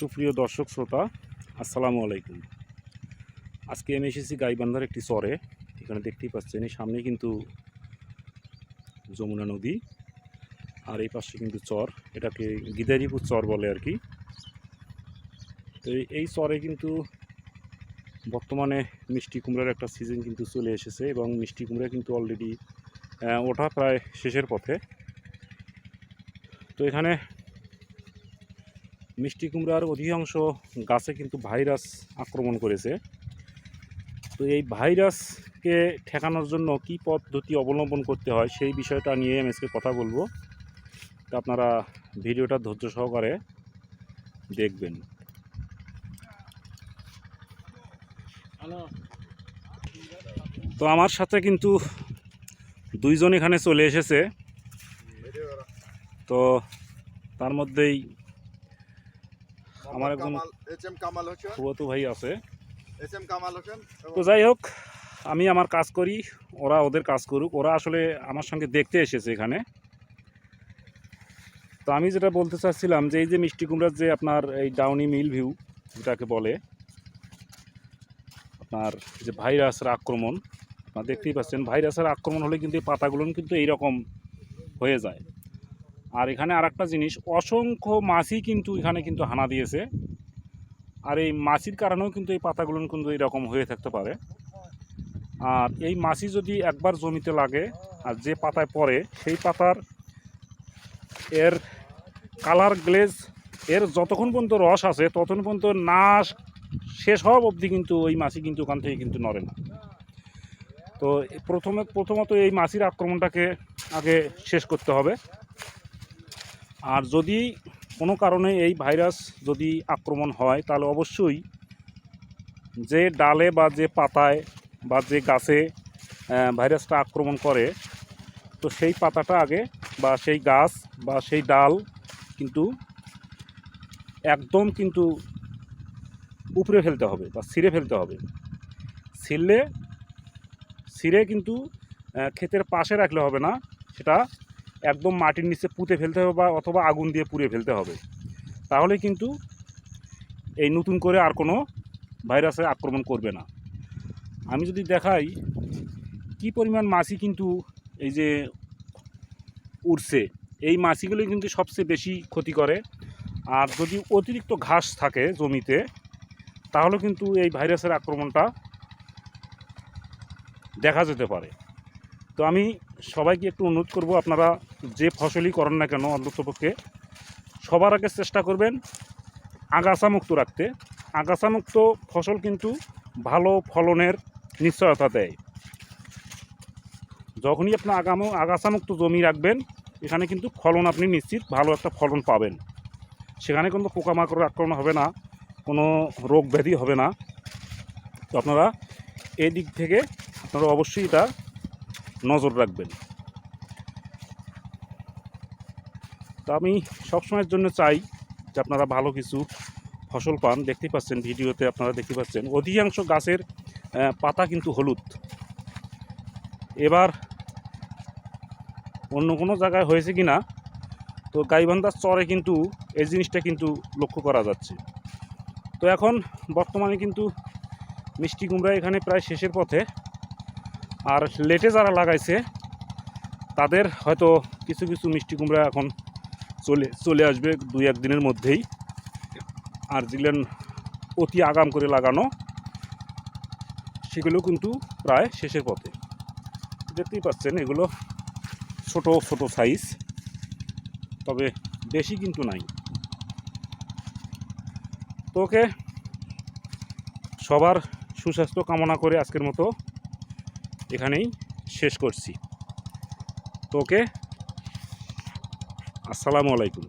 সুপ্রিয় দর্শক শ্রোতা, আসসালামু আলাইকুম। আজকে আমি এসেছি গাইবান্ধার একটি চরে। এখানে দেখতেই পাচ্ছেন, এই সামনে কিন্তু যমুনা নদী আর এই পাশে কিন্তু চর। এটাকে গিদারিপুর চর বলে আর কি। তো এই- চরে কিন্তু বর্তমানে মিষ্টি কুমড়ার একটা সিজন কিন্তু চলে এসেছে এবং মিষ্টি কুমড়া কিন্তু অলরেডি ওঠা প্রায় শেষের পথে। তো এখানে মিষ্টি কুমড়ার অধিকাংশ গাছে কিন্তু ভাইরাস আক্রমণ করেছে। তো এই ভাইরাসকে ঠেকানোর জন্য কি পদ্ধতি অবলম্বন করতে হয় সেই বিষয়টা নিয়ে আমি আজকে কথা বলব। তো আপনারা ভিডিওটা ধৈর্য সহকারে দেখবেন। তো আমার সাথে কিন্তু দুইজন এখানে চলে এসেছে। তো তার মধ্যেই আমার একজন এইচ এম কামাল হোসেন। ফুয়াতো ভাই আছে। এইচ এম কামাল হোসেন তো যাই হোক আমি আমার কাজ করি ওরা ওদের কাজ করুক। ওরা আসলে আমার সঙ্গে দেখতে এসেছে এখানে। তো আমি যেটা বলতে চাচ্ছিলাম যে এই যে মিষ্টি কুমড়ার যে আপনার এই ডাউনি মিল ভিউ যেটাকে বলে আপনার যে ভাইরাসের আক্রমণ আপনার দেখতেই পাচ্ছেন ভাইরাসের আক্রমণ হলে কিন্তু এই পাতাগুলো কিন্তু এইরকম হয়ে যায়। আর এখানে আরেকটা জিনিস, অসংখ্য মাছই কিন্তু এখানে কিন্তু হানা দিয়েছে। আর এই মাছির কারণেও কিন্তু এই পাতাগুলো কিন্তু এরকম হয়ে থাকতে পারে। আর এই মাছি যদি একবার জমিতে লাগে, আর যে পাতায় পড়ে, সেই পাতার এর কালার, গ্লেজ, এর যতক্ষণ পর্যন্ত রস আছে, ততক্ষণ পর্যন্ত না শেষ হওয়া অবধি কিন্তু ওই মাছি কিন্তু ওখান থেকে কিন্তু নড়ে না। তো প্রথমে, প্রথমত এই মাছির আক্রমণটাকে আগে শেষ করতে হবে। আর যদি কোনো কারণে এই ভাইরাস যদি আক্রমণ হয়, তাহলে অবশ্যই যে ডালে বা যে পাতায় বা যে গাছে ভাইরাসটা আক্রমণ করে, তো সেই পাতাটা আগে বা সেই গাছ বা সেই ডাল কিন্তু একদম কিন্তু উপরে ফেলতে হবে বা ছিঁড়ে ফেলতে হবে। ছিঁড়লে, ছিঁড়ে কিন্তু ক্ষেতের পাশে রাখলে হবে না, সেটা একদম মাটির নিচে পুঁতে ফেলতে হবে বা অথবা আগুন দিয়ে পুড়ে ফেলতে হবে। তাহলে কিন্তু এই নতুন করে আর কোনো ভাইরাসে আক্রমণ করবে না। আমি যদি দেখাই কি পরিমাণ মাছি কিন্তু এই যে উড়ছে, এই মাছিগুলো কিন্তু সবচেয়ে বেশি ক্ষতি করে। আর যদি অতিরিক্ত ঘাস থাকে জমিতে, তাহলে কিন্তু এই ভাইরাসের আক্রমণটা দেখা যেতে পারে। তো আমি সবাইকে একটু অনুরোধ করব, আপনারা যে ফসলই করেন না কেন অন্ততপক্ষে, সবার আগে চেষ্টা করবেন আগাছামুক্ত রাখতে। আগাছামুক্ত ফসল কিন্তু ভালো ফলনের নিশ্চয়তা দেয়। যখনই আপনি আগাম আগাছামুক্ত জমি রাখবেন, এখানে কিন্তু ফলন আপনি নিশ্চিত ভালো একটা ফলন পাবেন। সেখানে কিন্তু পোকামাকড়ের আক্রমণ হবে না, কোনো রোগ ব্যাধি হবে না। তো আপনারা এই দিক থেকে আপনারা অবশ্যই এটা নজর রাখবেন। তো আমি সবসময়ের জন্য চাই যে আপনারা ভালো কিছু ফসল পান। দেখতে পাচ্ছেন ভিডিওতে আপনারা দেখতে পাচ্ছেন, অধিকাংশ গাছের পাতা কিন্তু হলুদ। এবার অন্য কোনো জায়গায় হয়েছে কি না তো গাইবান্ধার চরে কিন্তু এই জিনিসটা কিন্তু লক্ষ্য করা যাচ্ছে। তো এখন বর্তমানে কিন্তু মিষ্টি কুমড়া এখানে প্রায় শেষের পথে। আর লেটে যারা লাগাইছে, তাদের হয়তো কিছু কিছু মিষ্টি কুমড়া এখন চলে চলে আসবে দুই এক দিনের মধ্যেই। আর যেগুলেন অতি আগাম করে লাগানো, সেগুলো কিন্তু প্রায় শেষের পথে। দেখতেই পাচ্ছেন, এগুলো ছোট ছোট সাইজ তবে বেশি কিন্তু নাই। তো ওকে, সবার সুস্বাস্থ্য কামনা করে আজকের মতো এখানেই শেষ করছি। তো ওকে আসসালামু আলাইকুম।